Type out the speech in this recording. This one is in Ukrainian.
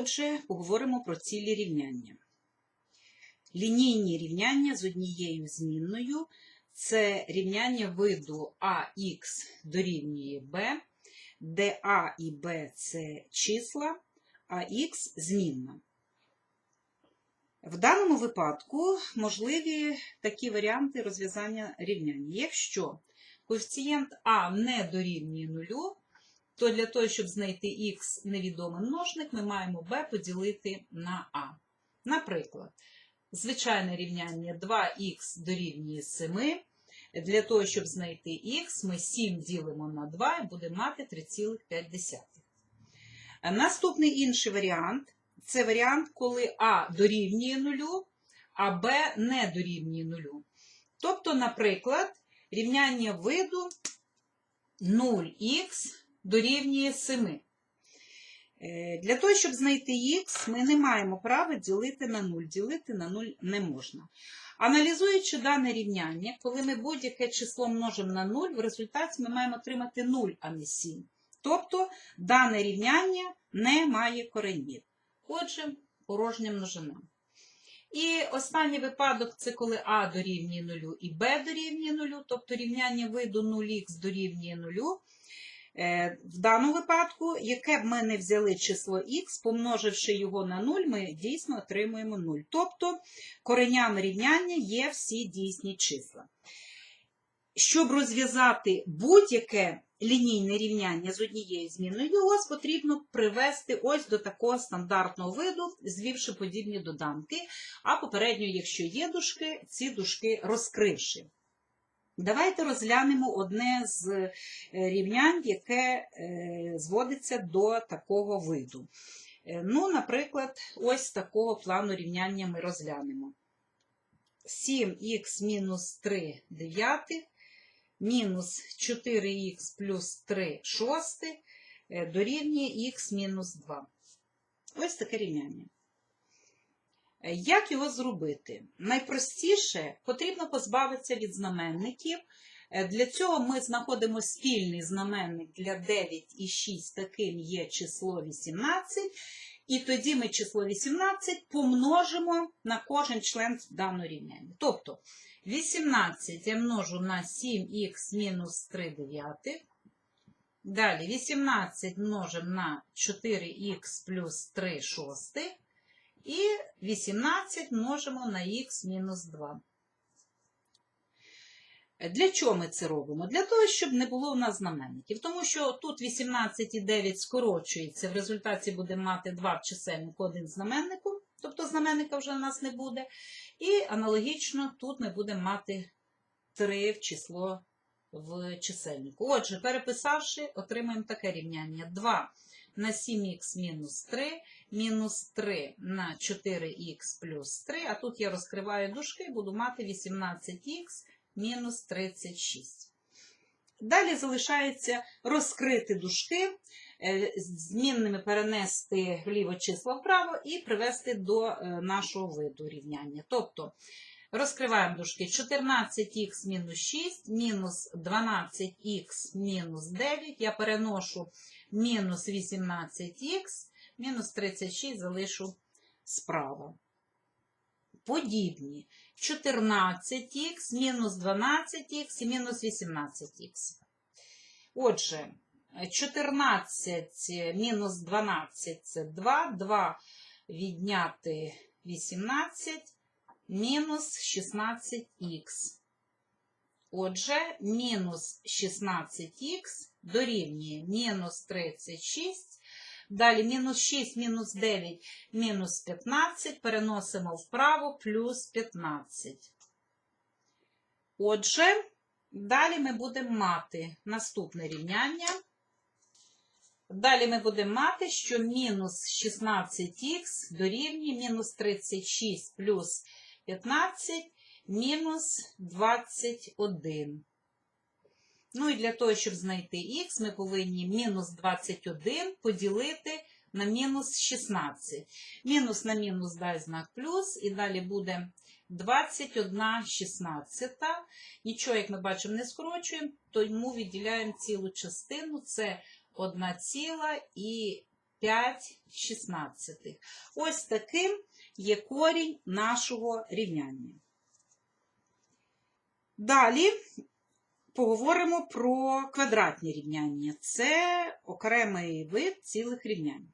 Отже, поговоримо про цілі рівняння. Лінійні рівняння з однією змінною це рівняння виду ax дорівнює b, де a і b це числа, а х змінна. В даному випадку можливі такі варіанти розв'язання рівняння. Якщо коефіцієнт а не дорівнює нулю, то для того, щоб знайти х невідомий множник, ми маємо b поділити на а. Наприклад, звичайне рівняння 2х дорівнює 7. Для того, щоб знайти х, ми 7 ділимо на 2 і будемо мати 3,5. Наступний інший варіант це варіант, коли а дорівнює нулю, а b не дорівнює нулю. Тобто, наприклад, рівняння виду 0х дорівнює 7. Е, Для того, щоб знайти х, ми не маємо права ділити на 0. Ділити на 0 не можна. Аналізуючи дане рівняння, коли ми будь-яке число множимо на 0, в результаті ми маємо отримати 0, а не 7. Тобто дане рівняння не має коренів. Отже, порожня множина. І останній випадок це коли а дорівнює 0 і b дорівнює 0, тобто рівняння виду 0х дорівнює 0. Е, В даному випадку, яке б ми не взяли число х, помноживши його на 0, ми дійсно отримуємо 0. Тобто коренями рівняння є всі дійсні числа. Щоб розв'язати будь-яке лінійне рівняння з однією зміною, його потрібно привести ось до такого стандартного виду, звівши подібні доданки, а попередньо, якщо є дужки, ці дужки розкривши. Давайте розглянемо одне з е, рівнянь, яке е, зводиться до такого виду. Е, Ну, наприклад, ось такого плану рівняння ми розглянемо. 7х мінус 3 дев'ятих мінус 4х плюс 3 шостих дорівнює х мінус 2. Ось таке рівняння. Е, Як його зробити? Найпростіше потрібно позбавитися від знаменників. Е, Для цього ми знаходимо спільний знаменник для 9 і 6, таким є число 18. І тоді ми число 18 помножимо на кожен член даного рівняння. Тобто 18 я множу на 7х мінус 3 дев'ятих. Далі 18 множимо на 4х плюс 3 шостих. І 18 множимо на х мінус 2. Для чого ми це робимо? Для того, щоб не було в нас знаменників. Тому що тут 18 і 9 скорочується, в результаті будемо мати 2 в чисельнику, один знаменнику, тобто знаменника вже у нас не буде. І аналогічно тут ми будемо мати 3 в число в чисельнику. Отже, переписавши, отримаємо таке рівняння 2 на 7х мінус 3, мінус 3 на 4х плюс 3, а тут я розкриваю дужки, буду мати 18х мінус 36. Далі залишається розкрити дужки, е, змінними перенести вліво числа вправо і привести до е, нашого виду рівняння. Тобто розкриваємо дужки 14х мінус 6, мінус 12х мінус 9. Я переношу мінус 18х, мінус 36 залишу справа. Подібні 14х, мінус 12х і мінус 18х. Отже, 14 мінус 12 це 2, 2 відняти 18, мінус 16х. Отже, мінус 16х дорівнює мінус 36. Далі мінус 6, мінус 9, мінус 15. Переносимо вправо, плюс 15. Отже, далі ми будемо мати наступне рівняння. Далі ми будемо мати, що мінус 16х дорівнює мінус 36 плюс 15, мінус 21. Ну і для того, щоб знайти х, ми повинні мінус 21 поділити на мінус 16. Мінус на мінус дай знак плюс, і далі буде 21 шістнадцята. Нічого, як ми бачимо, не скорочуємо, тому відділяємо цілу частину. Це 1 ціла і 5 шістнадцятих. Ось таким є корінь нашого рівняння. Далі поговоримо про квадратні рівняння. Це окремий вид цілих рівнянь.